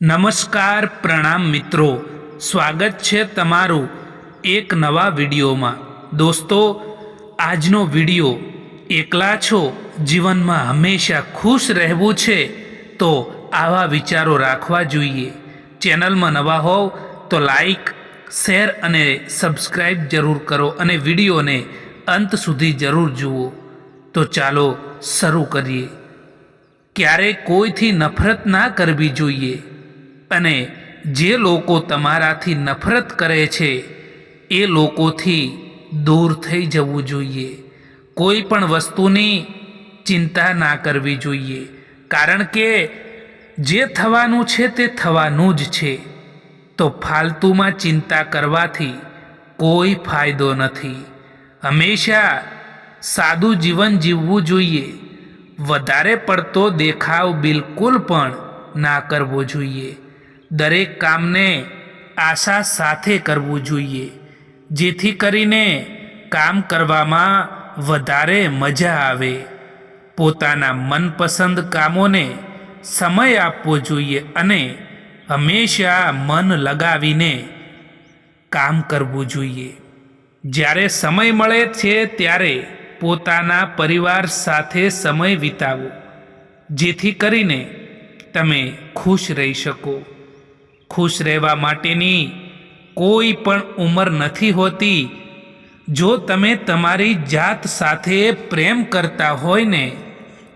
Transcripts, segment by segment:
નમસ્કાર પ્રણામ મિત્રો. સ્વાગત છે તમારું એક નવા વિડીયોમાં. દોસ્તો, આજનો વીડિયો, એકલા છો, જીવનમાં હંમેશા ખુશ રહેવું છે, તો આવા વિચારો રાખવા જોઈએ. ચેનલમાં નવા હોવ તો લાઈક, શેર અને સબસ્ક્રાઈબ જરૂર કરો અને વિડીયોને અંત સુધી જરૂર જુઓ. તો ચાલો શરૂ કરીએ. ક્યારેય કોઈથી નફરત ના કરવી જોઈએ. અને જે લોકો તમારાથી નફરત કરે છે, એ લોકોથી દૂર થઈ જવું જોઈએ. કોઈ પણ વસ્તુની ચિંતા ના કરવી જોઈએ. કારણ કે જે થવાનું છે તે થવાનું જ છે. તો ફાલતુમાં ચિંતા કરવાથી કોઈ ફાયદો નથી. હંમેશા સાદું જીવન જીવવું જોઈએ. વધારે પડતો દેખાવ બિલકુલ પણ ના કરવો જોઈએ. દરેક કામને આશા સાથે કરવું જોઈએ, જેથી કરીને કામ કરવામાં વધારે મજા આવે. પોતાના મનપસંદ કામોને સમય આપવો જોઈએ અને હંમેશા મન લગાવીને કામ કરવું જોઈએ. જ્યારે સમય મળે છે ત્યારે પોતાના પરિવાર સાથે સમય વિતાવો, જેથી કરીને તમે ખુશ રહી શકો. ખુશ રહેવા માટેની કોઈ પણ ઉંમર નથી હોતી. જો તમે તમારી જાત સાથે પ્રેમ કરતા હોય ને,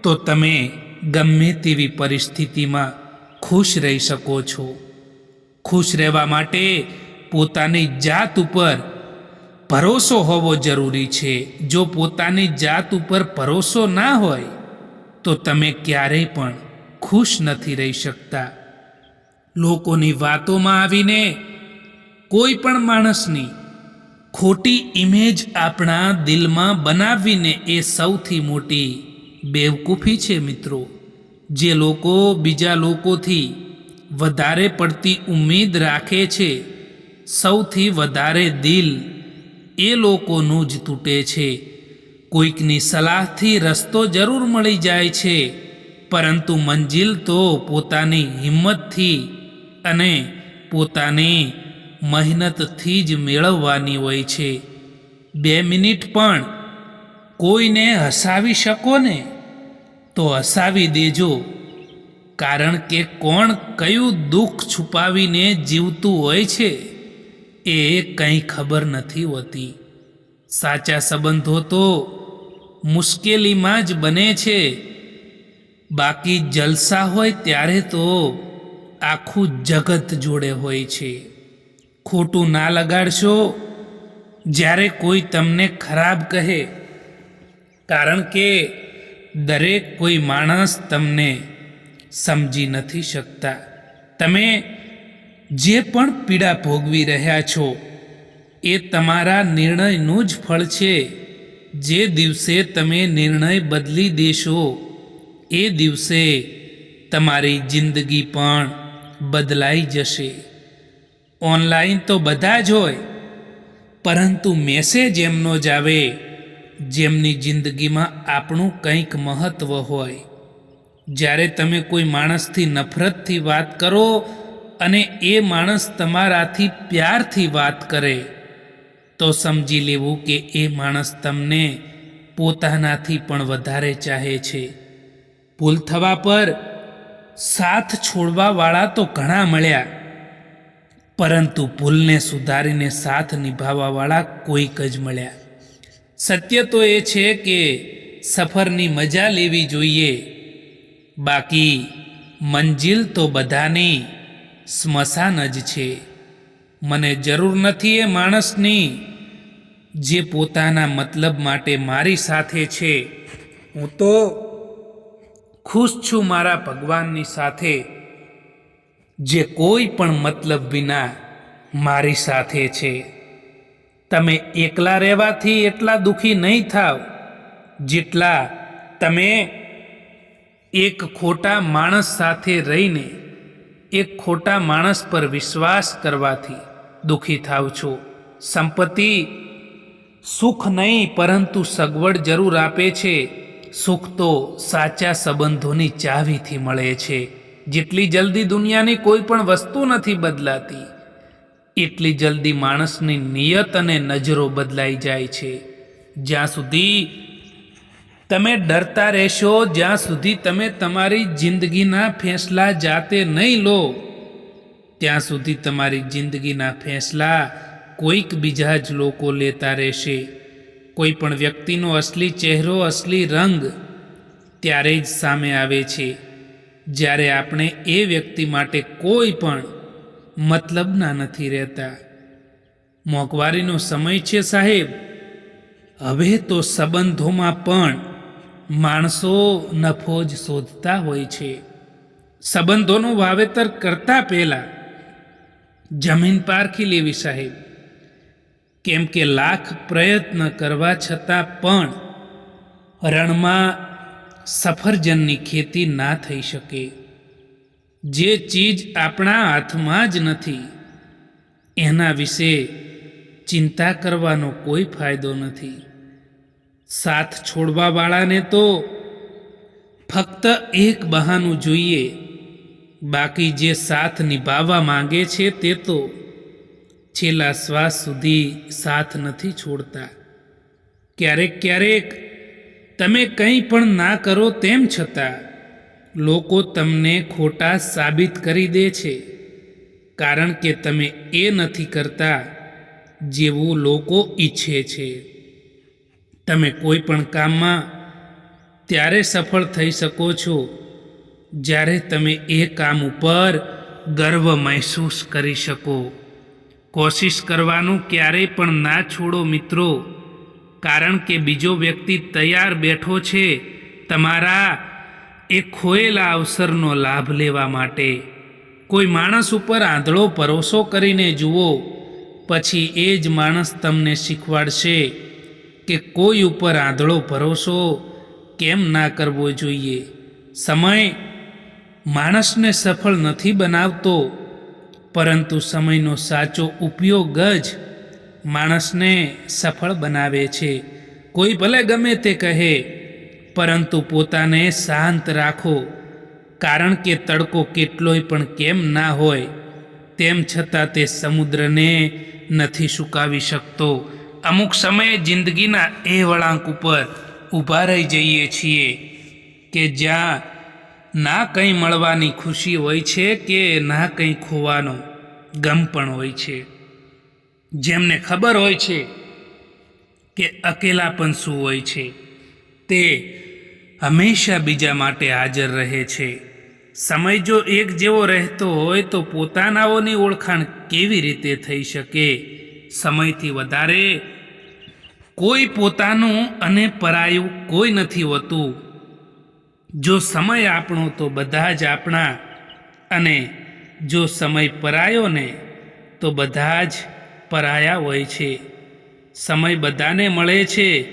તો તમે ગમે તેવી પરિસ્થિતિમાં ખુશ રહી શકો છો. ખુશ રહેવા માટે પોતાની જાત ઉપર ભરોસો હોવો જરૂરી છે. જો પોતાની જાત ઉપર ભરોસો ના હોય, તો તમે ક્યારેય પણ ખુશ નથી રહી શકતા. લોકોની વાતોમાં આવીને કોઈ પણ માણસની ખોટી ઇમેજ આપણા દિલમાં બનાવીને એ સૌથી મોટી બેવકૂફી છે મિત્રો. જે લોકો બીજા લોકોથી વધારે પડતી ઉમ્મીદ રાખે છે, સૌથી વધારે દિલ એ લોકોનું જ તૂટે છે. કોઈકની સલાહથી રસ્તો જરૂર મળી જાય છે, પરંતુ મંજિલ તો પોતાની હિંમતથી અને પોતાની મહેનતથી જ મેળવવાની હોય છે. બે મિનિટ પણ કોઈને હસાવી શકો ને? તો હસાવી દેજો. કારણ કે કોણ કયું દુઃખ છુપાવીને જીવતું હોય છે એ કંઈ ખબર નથી હોતી. સાચા સંબંધો તો મુશ્કેલીમાં જ બને છે. બાકી જલસા હોય ત્યારે તો આખું જગત જોડે હોય છે. ખોટું ના લગાડશો, જ્યારે કોઈ તમને ખરાબ કહે. કારણ કે દરેક કોઈ માણસ તમને સમજી નથી શકતા. તમે જે પણ પીડા ભોગવી રહ્યા છો, એ તમારા નિર્ણયનું જ ફળ છે. જે દિવસે તમે નિર્ણય બદલી દેશો, એ દિવસે તમારી જિંદગી પણ બદલાઈ જશે. ઓનલાઈન તો બધા જ હોય, પરંતુ મેસેજ એમનો જ આવે, જેમની જિંદગીમાં આપણું કંઈક મહત્ત્વ હોય. જ્યારે તમે કોઈ માણસથી નફરતથી વાત કરો અને એ માણસ તમારાથી પ્યારથી વાત કરે, તો સમજી લેવું કે એ માણસ તમને પોતાનાથી પણ વધારે ચાહે છે. ભૂલ થવા પર સાથ છોડવાવાળા તો ઘણા મળ્યા. પરંતુ ભૂલને સુધારીને સાથ નિભાવવાવાળા કોઈક જ મળ્યા. સત્ય તો એ છે કે સફરની મજા લેવી જોઈએ. બાકી મંજિલ તો બધાની સ્મશાન જ છે. મને જરૂર નથી એ માણસની, જે પોતાના મતલબ માટે મારી સાથે છે. હું તો ખુશ છું મારા ભગવાનની સાથે. જે કોઈ પણ મતલબ વિના મારી સાથે છે. તમે એકલા રહેવાથી એટલા દુઃખી નહીં થાવ, જેટલા તમે એક ખોટા માણસ સાથે રહીને, એક ખોટા માણસ પર વિશ્વાસ કરવાથી દુઃખી થાવ છો. સંપત્તિ સુખ નહીં, પરંતુ સગવડ જરૂર આપે છે. સુખ તો સાચા સંબંધોની ચાવીથી મળે છે. જેટલી જલ્દી દુનિયાની કોઈ પણ વસ્તુ નથી બદલાતી, એટલી જલ્દી માણસની નિયત અને નજરો બદલાઈ જાય છે. જ્યાં સુધી તમે ડરતા રહેશો, જ્યાં સુધી તમે તમારી જિંદગીના ફેંસલા જાતે નહીં લો, ત્યાં સુધી તમારી જિંદગીના ફેંસલા કોઈક બીજા જ લોકો લેતા રહેશે. કોઈ પણ વ્યક્તિનો અસલી ચહેરો, અસલી રંગ ત્યારે જ સામે આવે છે. જ્યારે આપણે એ વ્યક્તિ માટે કોઈ પણ મતલબના નથી રહેતા. મોંઘવારીનો સમય છે સાહેબ. હવે તો સંબંધોમાં પણ માણસો નફો જ શોધતા હોય છે. સંબંધોનું વાવેતર કરતા પહેલાં જમીન પારખી લેવી સાહેબ. કેમ કે લાખ પ્રયત્ન કરવા છતાં પણ રણમાં સફરજનની ખેતી ના થઈ શકે. જે ચીજ આપણા હાથમાં જ નથી, એના વિશે ચિંતા કરવાનો કોઈ ફાયદો નથી. સાથ છોડવાવાળાને તો ફક્ત એક બહાનું જોઈએ, બાકી જે સાથ નિભાવવા માંગે છે તે તો છેલ્લા શ્વાસ સુધી સાથ નથી છોડતા. ક્યારેક ક્યારેક તમે કંઈ પણ ના કરો તેમ છતાં લોકો તમને ખોટા સાબિત કરી દે છે. કારણ કે તમે એ નથી કરતા જેવું લોકો ઈચ્છે છે. તમે કોઈ પણ કામમાં ત્યારે સફળ થઈ શકો છો જ્યારે તમે એ કામ ઉપર ગર્વ મહેસૂસ કરી શકો. કોશિશ કરવાનું ક્યારેય પણ ના છોડો મિત્રો. કારણ કે બીજો વ્યક્તિ તૈયાર બેઠો છે, તમારા એ ખોયેલા અવસરનો લાભ લેવા માટે. કોઈ માણસ ઉપર આંધળો ભરોસો કરીને જુઓ, પછી એ જ માણસ તમને શીખવાડશે કે કોઈ ઉપર આંધળો ભરોસો કેમ ના કરવો જોઈએ. સમય માણસને સફળ નથી બનાવતો. પરંતુ સમયનો સાચો ઉપયોગ જ માણસને સફળ બનાવે છે. કોઈ ભલે ગમે તે કહે, પરંતુ પોતાને શાંત રાખો. કારણ કે તડકો કેટલોય પણ કેમ ના હોય, તેમ છતાં તે સમુદ્રને નથી સુકાવી શકતો. અમુક સમયે જિંદગીના એ વળાંક ઉપર ઊભા રહી જઈએ છીએ કે જ્યાં ના કંઈ મળવાની ખુશી હોય છે કે ના કંઈ ખોવાનો ગમ પણ હોય છે? જેમને ખબર હોય છે કે અકેલાપણ શું હોય છે, તે હંમેશા બીજા માટે હાજર રહે છે. સમય જો એક જેવો રહેતો હોય તો પોતાનાઓની ઓળખાણ કેવી રીતે થઈ શકે? સમયથી વધારે કોઈ પોતાનું અને પરાયું કોઈ નથી હોતું. જો સમય આપણો તો બધા જ આપણા અને જો સમય પરાયો ને, તો બધા જ પરાયા હોય છે. સમય બધાને મળે છે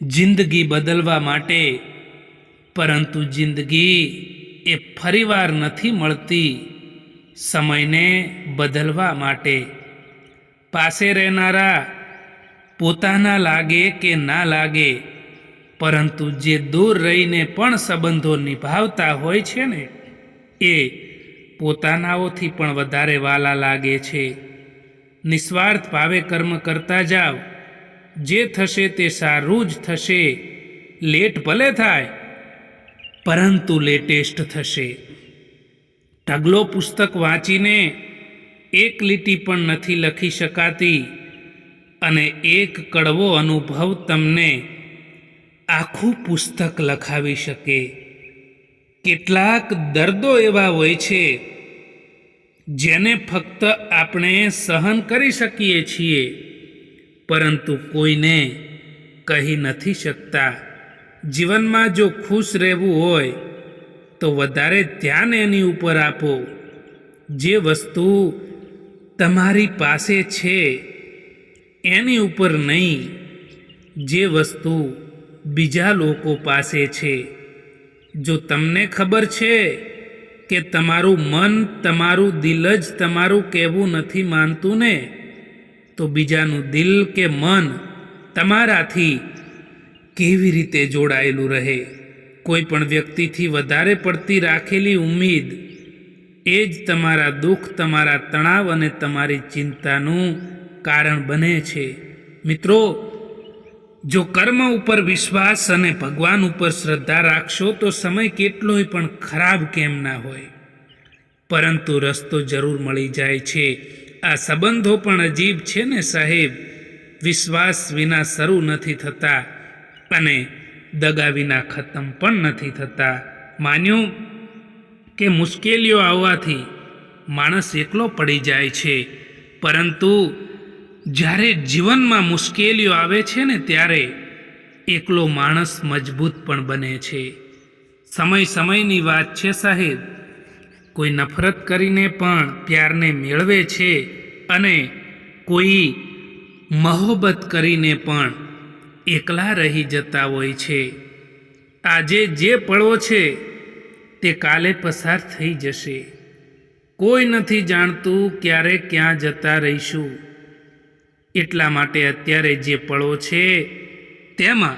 જિંદગી બદલવા માટે. પરંતુ જિંદગી એ ફરીવાર નથી મળતી સમયને બદલવા માટે. પાસે રહેનારા પોતાના લાગે કે ના લાગે પરંતુ જે દૂર રહીને પણ સંબંધો નિભાવતા હોય છે ને, એ પોતાનાઓથી પણ વધારે વાલા લાગે છે. નિસ્વાર્થ ભાવે કર્મ કરતા જાઓ જે થશે તે સારું જ થશે. લેટ ભલે થાય, પરંતુ લેટેસ્ટ થશે. ઢગલો પુસ્તક વાંચીને એક લીટી પણ નથી લખી શકાતી અને એક કડવો અનુભવ તમને આખું પુસ્તક લખાવી શકે. કેટલાક દર્દો એવા હોય છે, જેને ફક્ત આપણે સહન કરી શકીએ છીએ, પરંતુ કોઈને કહી નથી શકતા. જીવનમાં જો ખુશ રહેવું હોય, તો વધારે ધ્યાન એની ઉપર આપો. જે વસ્તુ તમારી પાસે છે, એની ઉપર નહીં. જે વસ્તુ બીજા લોકો પાસે છે. જો તમને ખબર છે કે તમારું મન, તમારું દિલ જ તમારું કહેવું નથી માનતું ને, તો બીજાનું દિલ કે મન તમારાથી કેવી રીતે જોડાયેલું રહે? કોઈ પણ વ્યક્તિથી વધારે પડતી રાખેલી ઉમ્મીદ એ જ તમારા દુઃખ, તમારા તણાવ અને તમારી ચિંતાનું કારણ બને છે. મિત્રો જો કર્મ ઉપર વિશ્વાસ અને ભગવાન ઉપર શ્રદ્ધા રાખશો, તો સમય કેટલોય પણ ખરાબ કેમ ના હોય. પરંતુ રસ્તો જરૂર મળી જાય છે. આ સંબંધો પણ અજીબ છે ને સાહેબ. વિશ્વાસ વિના શરૂ નથી થતા અને દગા વિના ખતમ પણ નથી થતા. માન્યું કે મુશ્કેલીઓ આવવાથી માણસ એકલો પડી જાય છે. પરંતુ જ્યારે જીવનમાં મુશ્કેલીઓ આવે છે ને ત્યારે એકલો માણસ મજબૂત પણ બને છે. સમય સમયની વાત છે સાહેબ. કોઈ નફરત કરીને પણ પ્યારને મેળવે છે અને કોઈ મહોબત કરીને પણ એકલા રહી જતા હોય છે. આજે જે પળો છે તે કાલે પસાર થઈ જશે. કોઈ નથી જાણતું ક્યારે ક્યાં જતા રહીશું. એટલા માટે અત્યારે જે પળો છે, તેમાં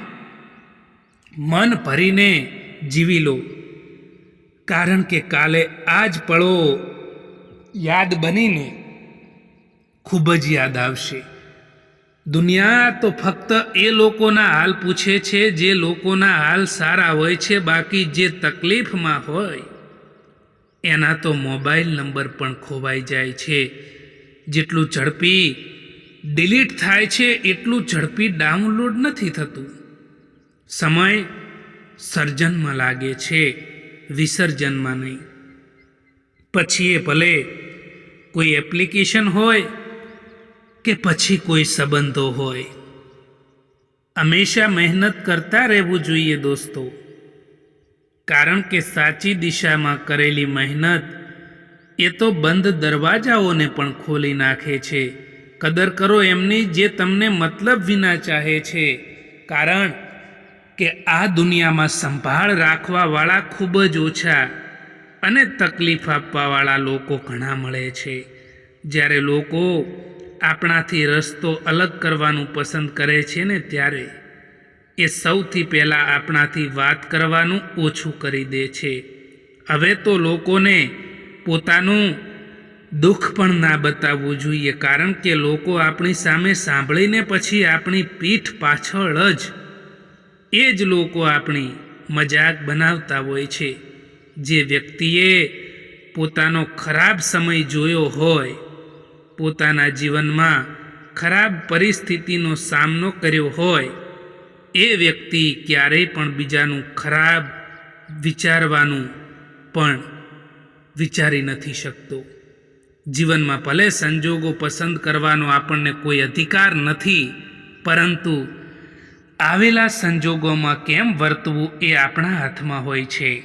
મન ભરીને જીવી લો. કારણ કે કાલે આ જ પળો યાદ બનીને ખૂબ જ યાદ આવશે. દુનિયા તો ફક્ત એ લોકોના હાલ પૂછે છે, જે લોકોના હાલ સારા હોય છે, બાકી જે તકલીફમાં હોય, એના તો મોબાઈલ નંબર પણ ખોવાઈ જાય છે. જેટલું ઝડપી ડિલીટ થાય છે એટલું ઝડપી ડાઉનલોડ નથી થતું. સમય સર્જનમાં લાગે છે, વિસર્જનમાં નહીં. પછી એ ભલે કોઈ એપ્લિકેશન હોય કે પછી કોઈ સંબંધો હોય. હંમેશા મહેનત કરતા રહેવું જોઈએ દોસ્તો. કારણ કે સાચી દિશામાં કરેલી મહેનત એ તો બંધ દરવાજાઓને પણ ખોલી નાખે છે. કદર કરો એમની જે તમને મતલબ વિના ચાહે છે. કારણ કે આ દુનિયામાં સંભાળ રાખવાવાળા ખૂબ જ ઓછા અને તકલીફ આપવાવાળા લોકો ઘણા મળે છે. જ્યારે લોકો આપણાથી રસ્તો અલગ કરવાનું પસંદ કરે છે ને ત્યારે એ સૌથી પહેલાં આપણાથી વાત કરવાનું ઓછું કરી દે છે. હવે તો લોકોને પોતાનું દુઃખ પણ ના બતાવવું જોઈએ, કારણ કે લોકો આપણી સામે સાંભળીને પછી આપણી પીઠ પાછળ જ એ જ લોકો આપણી મજાક બનાવતા હોય છે. જે વ્યક્તિએ પોતાનો ખરાબ સમય જોયો હોય, પોતાના જીવનમાં ખરાબ પરિસ્થિતિનો સામનો કર્યો હોય, એ વ્યક્તિ ક્યારેય પણ બીજાનું ખરાબ વિચારવાનું પણ વિચારી નથી શકતો. જીવનમાં ભલે સંજોગો પસંદ કરવાનો આપણને કોઈ અધિકાર નથી, પરંતુ આવેલા સંજોગોમાં કેમ વર્તવું એ આપણા હાથમાં હોય છે.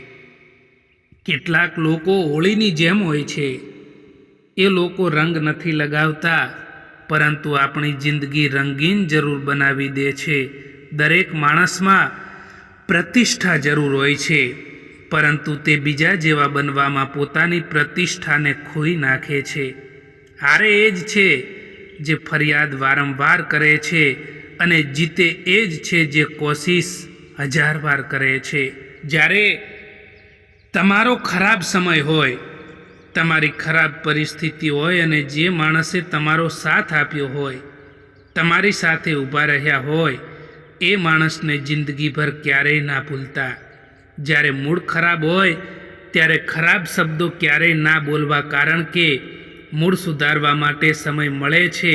કેટલાક લોકો હોળીની જેમ હોય છે. એ લોકો રંગ નથી લગાવતા, પરંતુ આપણી જિંદગી રંગીન જરૂર બનાવી દે છે. દરેક માણસમાં પ્રતિષ્ઠા જરૂર હોય છે. પરંતુ તે બીજા જેવા બનવામાં પોતાની પ્રતિષ્ઠાને ખોઈ નાખે છે. હારે એ જ છે જે ફરિયાદ વારંવાર કરે છે અને જીતે એ જ છે જે કોશિશ હજાર વાર કરે છે. જ્યારે તમારો ખરાબ સમય હોય, તમારી ખરાબ પરિસ્થિતિ હોય અને જે માણસે તમારો સાથ આપ્યો હોય, તમારી સાથે ઊભા રહ્યા હોય, એ માણસને જિંદગીભર ક્યારેય ના ભૂલતા. જ્યારે મૂડ ખરાબ હોય, ત્યારે ખરાબ શબ્દો ક્યારેય ના બોલવા કારણ કે મૂળ સુધારવા માટે સમય મળે છે,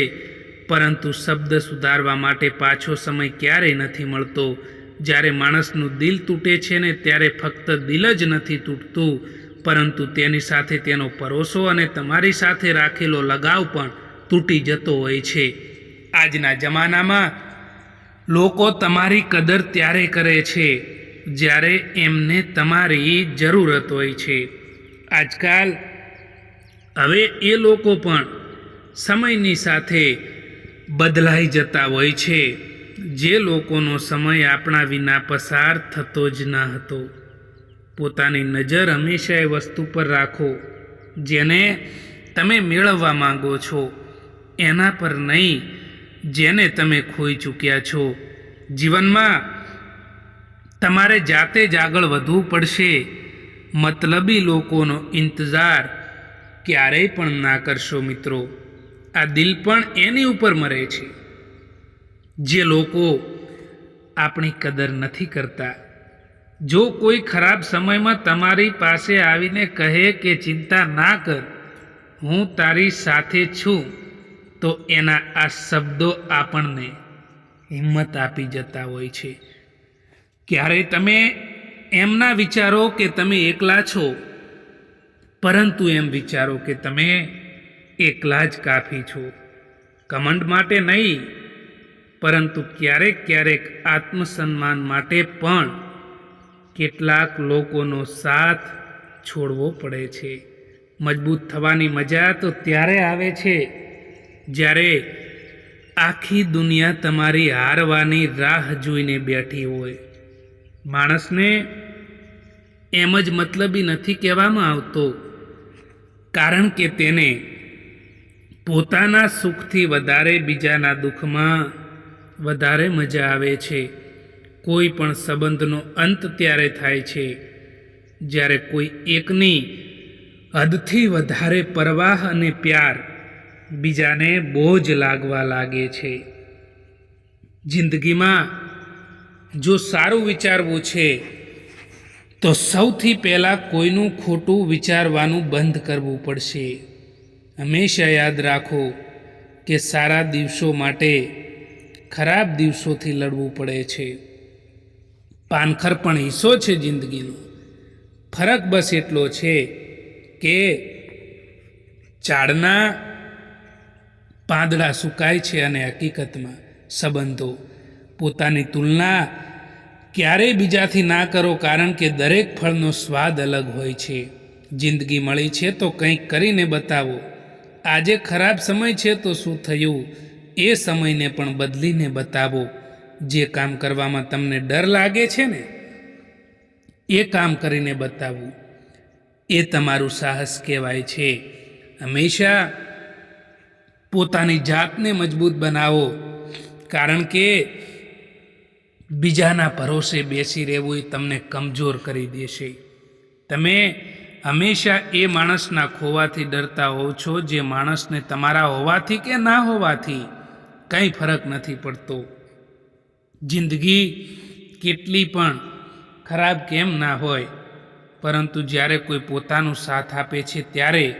પરંતુ શબ્દ સુધારવા માટે પાછો સમય ક્યારેય નથી મળતો. જ્યારે માણસનું દિલ તૂટે છે ને ત્યારે ફક્ત દિલ જ નથી તૂટતું, પરંતુ તેની સાથે તેનો ભરોસો અને તમારી સાથે રાખેલો લગાવ પણ તૂટી જતો હોય છે. આજના જમાનામાં લોકો તમારી કદર ત્યારે કરે છે. જ્યારે એમને તમારી જરૂરત હોય છે. આજકાલ હવે એ લોકો પણ સમયની સાથે બદલાઈ જતા હોય છે. જે લોકોનો સમય આપણા વિના પસાર થતો જ ન હતો. પોતાની નજર હંમેશા એ વસ્તુ પર રાખો, જેને તમે મેળવવા માંગો છો. એના પર નહીં, જેને તમે ખોઈ ચૂક્યા છો. જીવનમાં તમારે જાતે જ આગળ વધવું પડશે. મતલબી લોકોનો ઇંતજાર ક્યારેય પણ ના કરશો મિત્રો. આ દિલ પણ એની ઉપર મરે છે. જે લોકો આપણી કદર નથી કરતા. જો કોઈ ખરાબ સમયમાં તમારી પાસે આવીને કહે કે ચિંતા ના કર, હું તારી સાથે છું, તો એના આ શબ્દો આપણને હિંમત આપી જતા હોય છે. ક્યારે તમે એમના વિચારો કે તમે એકલા છો? પરંતુ એમ વિચારો કે તમે એકલા જ કાફી છો. કમંડ માટે નહીં, પરંતુ ક્યારેક ક્યારેક આત્મસન્માન માટે પણ કેટલાક લોકોનો સાથ છોડવો પડે છે. મજબૂત થવાની મજા તો ત્યારે આવે છે જ્યારે આખી દુનિયા તમારી હારવાની રાહ જોઈને બેઠી હોય. માણસને એમ જ મતલબી નથી કહેવામાં આવતો, કારણ કે તેને પોતાના સુખથી વધારે બીજાના દુઃખમાં વધારે મજા આવે છે. કોઈ પણ સંબંધનો અંત ત્યારે થાય છે, જ્યારે કોઈ એકની હદથી વધારે પરવાહ અને પ્યાર બીજાને બોજ લાગવા લાગે છે. જિંદગીમાં જો સારું વિચારવું છે, તો સૌથી પહેલાં કોઈનું ખોટું વિચારવાનું બંધ કરવું પડશે. હંમેશા યાદ રાખો કે સારા દિવસો માટે ખરાબ દિવસોથી લડવું પડે છે. પાનખર પણ હિસ્સો છે જિંદગીનો. ફરક બસ એટલો છે કે ઝાડના પાંદડા સુકાય છે અને હકીકતમાં સંબંધો પોતાની તુલના ક્યારેય બીજાથી ના કરો કારણ કે દરેક ફળનો સ્વાદ અલગ હોય છે. જિંદગી મળી છે તો કંઈક કરીને બતાવો. આજે ખરાબ સમય છે તો શું થયું? એ સમયને પણ બદલીને બતાવો. જે કામ કરવામાં તમને ડર લાગે છે ને, એ કામ કરીને બતાવવું એ તમારું સાહસ કહેવાય છે. હંમેશા પોતાની જાતને મજબૂત બનાવો. કારણ કે બીજાના ભરોસે બેસી રહેવું એ તમને કમજોર કરી દેશે. તમે હંમેશા એ માણસના ખોવાથી ડરતા હોવ છો જે માણસને તમારા હોવાથી કે ના હોવાથી કંઈ ફરક નથી પડતો. જિંદગી કેટલી પણ ખરાબ કેમ ના હોય, પરંતુ જ્યારે કોઈ પોતાનો સાથ આપે છે ત્યારે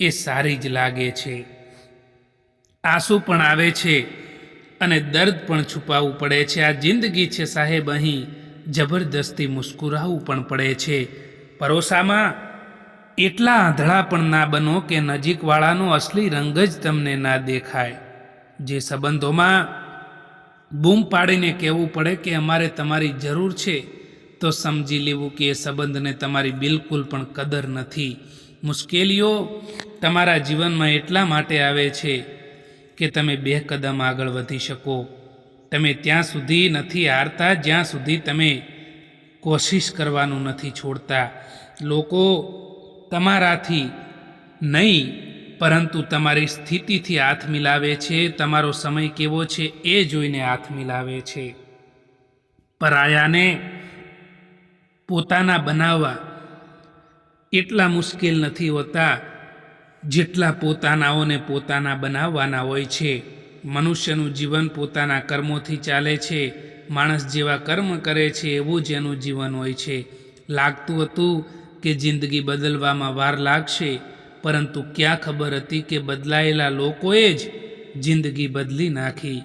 એ સારી જ લાગે છે. આંસુ પણ આવે છે અને દર્દ પણ છુપાવવું પડે છે. આ જિંદગી છે સાહેબ, અહીં જબરદસ્તી મુસ્કુરાવવું પણ પડે છે. પરોસામાં એટલા આંધળા પણ ના બનો કે નજીકવાળાનો અસલી રંગ જ તમને ના દેખાય. જે સંબંધોમાં બૂમ પાડીને કહેવું પડે કે અમારે તમારી જરૂર છે, તો સમજી લેવું કે એ સંબંધને તમારી બિલકુલ પણ કદર નથી. મુશ્કેલીઓ તમારા જીવનમાં એટલા માટે આવે છે કે તમે બે કદમ આગળ વધી શકો. તમે ત્યાં સુધી નથી હારતા, જ્યાં સુધી તમે કોશિશ કરવાનું નથી છોડતા. લોકો તમારાથી નહીં, પરંતુ તમારી સ્થિતિથી હાથ મિલાવે છે. તમારો સમય કેવો છે એ જોઈને હાથ મિલાવે છે. પરાયાને પોતાના બનાવવા એટલા મુશ્કેલ નથી હોતા જેટલા પોતાનાઓને પોતાના બનાવવાના હોય છે, મનુષ્યનું જીવન પોતાના કર્મોથી ચાલે છે, માણસ જેવા કર્મ કરે છે એવું જ એનું જીવન હોય છે. લાગતું હતું કે જિંદગી બદલવામાં વાર લાગશે, પરંતુ ક્યાં ખબર હતી કે બદલાયેલા લોકોએ જ જિંદગી બદલી નાખી.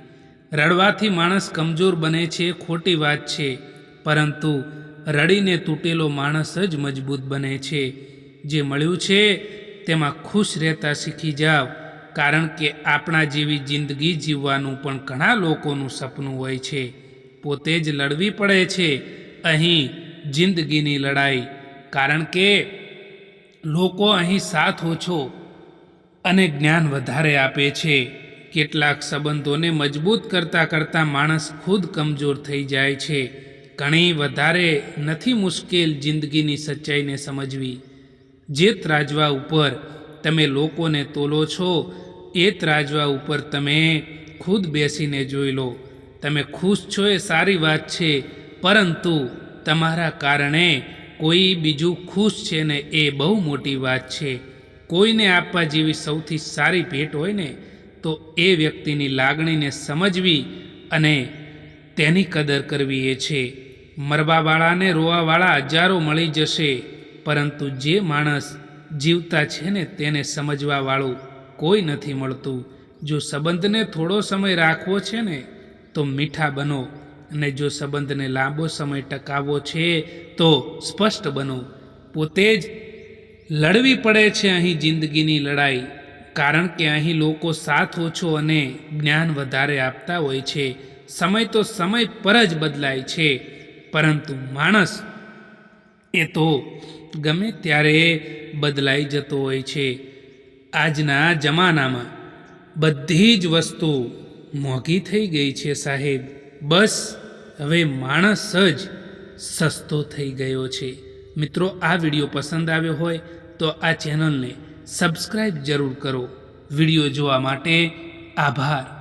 રડવાથી માણસ કમજોર બને છે ખોટી વાત છે, પરંતુ રડીને તૂટેલો માણસ જ મજબૂત બને છે. જે મળ્યું છે તેમાં ખુશ રહેતા શીખી જાઓ કારણ કે આપણા જેવી જિંદગી જીવવાનું પણ ઘણા લોકોનું સપનું હોય છે. પોતે જ લડવી પડે છે. અહીં જિંદગીની લડાઈ. કારણ કે લોકો અહીં સાથ ઓછો અને જ્ઞાન વધારે આપે છે. કેટલાક સંબંધોને મજબૂત કરતાં કરતાં માણસ ખુદ કમજોર થઈ જાય છે. ઘણી વધારે નથી મુશ્કેલ જિંદગીની સચ્ચાઈને સમજવી. જે ત્રાજવા ઉપર તમે લોકોને તોલો છો એ ત્રાજવા ઉપર તમે ખુદ બેસીને જોઈ લો. તમે ખુશ છો એ સારી વાત છે, પરંતુ તમારા કારણે કોઈ બીજું ખુશ છે ને એ બહુ મોટી વાત છે. કોઈને આપવા જેવી સૌથી સારી ભેટ હોય ને, તો એ વ્યક્તિની લાગણીને સમજવી અને તેની કદર કરવી એ છે. મરવાવાળાને રોવાવાળા હજારો મળી જશે. પરંતુ જે માણસ જીવતા છે ને તેને સમજવાવાળું કોઈ નથી મળતું. જો સંબંધને થોડો સમય રાખવો છે ને, તો મીઠા બનો અને જો સંબંધને લાંબો સમય ટકાવવો છે, તો સ્પષ્ટ બનો. પોતે જ લડવી પડે છે અહીં જિંદગીની લડાઈ, કારણ કે અહીં લોકો સાથ ઓછો અને જ્ઞાન વધારે આપતા હોય છે. સમય તો સમય પર જ બદલાય છે, પરંતુ માણસ એ તો ગમે ત્યારે બદલાઈ જતો હોય છે. આજના જમાનામાં બધી જ વસ્તુ મોંઘી થઈ ગઈ છે સાહેબ. બસ હવે માણસ જ સસ્તો થઈ ગયો છે. મિત્રો, આ વીડિયો પસંદ આવ્યો હોય તો આ ચેનલને સબસ્ક્રાઈબ જરૂર કરો. વીડિયો જોવા માટે આભાર.